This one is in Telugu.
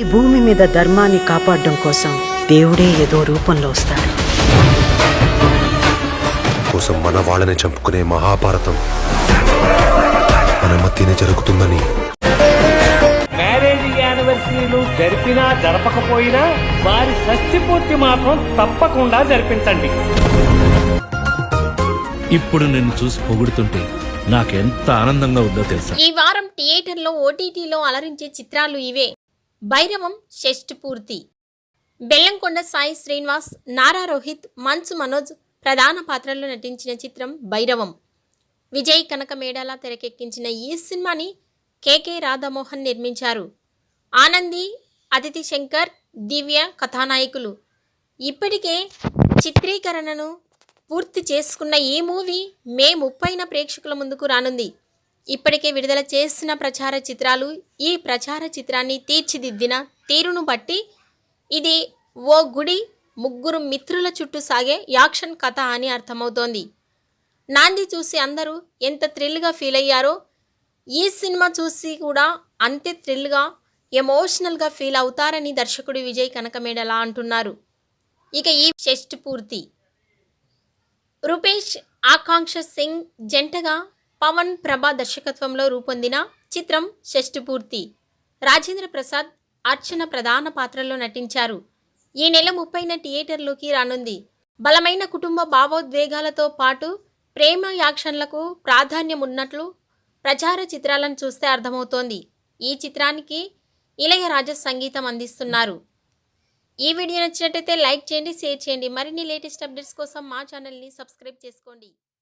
ఈ భూమి మీద ధర్మాన్ని కాపాడడం కోసం దేవుడే ఏదో రూపంలో వస్తాడు. కోసం మన వాళ్ళని చంపుకునే మహాభారతం మన మధ్యనే జరుగుతుందని. మ్యారేజ్ యానివర్సరీలు జరిపినా జరపకపోయినా వారి షష్టి పూర్తి మాత్రం తప్పకుండా జరిపించండి. ఇప్పుడు నిన్ను చూసి పొగుడుతుంటే నాకెంత ఆనందంగా ఉందో తెలుసా? ఈ వారం థియేటర్లో ఓటీటీలో అలరించే చిత్రాలు ఇవే. భైరవం షష్ఠి పూర్తి. బెల్లంకొండ సాయి శ్రీనివాస్ నారా రోహిత్ మంచు మనోజ్ ప్రధాన పాత్రల్లో నటించిన చిత్రం భైరవం. విజయ్ కనక మేడాల తెరకెక్కించిన ఈ సినిమాని కేకే రాధామోహన్ నిర్మించారు. ఆనంది అదితి శంకర్ దివ్య కథానాయకులు. ఇప్పటికే చిత్రీకరణను పూర్తి చేసుకున్న ఈ మూవీ మే ముప్పైన ప్రేక్షకుల ముందుకు రానుంది. ఇప్పటికే విడుదల చేసిన ప్రచార చిత్రాలు ఈ ప్రచార చిత్రాన్ని తీర్చిదిద్దిన తీరును బట్టి ఇది ఓ గుడి ముగ్గురు మిత్రుల చుట్టూ సాగే యాక్షన్ కథ అని అర్థమవుతోంది. నాంది చూసి అందరూ ఎంత థ్రిల్గా ఫీల్ అయ్యారో ఈ సినిమా చూసి కూడా అంతే థ్రిల్గా ఎమోషనల్గా ఫీల్ అవుతారని దర్శకుడు విజయ్ కనకమేడలా అంటున్నారు. ఇక ఈ షెస్ట్ పూర్తి. రూపేష్ ఆకాంక్ష సింగ్ జంటగా పవన్ ప్రభా దర్శకత్వంలో రూపొందిన చిత్రం షష్టిపూర్తి రాజేంద్ర ప్రసాద్ అర్చన ప్రధాన పాత్రలో నటించారు. ఈ నెల ముప్పైన థియేటర్లోకి రానుంది. బలమైన కుటుంబ భావోద్వేగాలతో పాటు ప్రేమ యాక్షన్లకు ప్రాధాన్యం ఉన్నట్లు ప్రచార చిత్రాలను చూస్తే అర్థమవుతోంది. ఈ చిత్రానికి ఇళయరాజ సంగీతం అందిస్తున్నారు. ఈ వీడియో నచ్చినట్టయితే లైక్ చేయండి షేర్ చేయండి. మరిన్ని లేటెస్ట్ అప్డేట్స్ కోసం మా ఛానల్ని సబ్స్క్రైబ్ చేసుకోండి.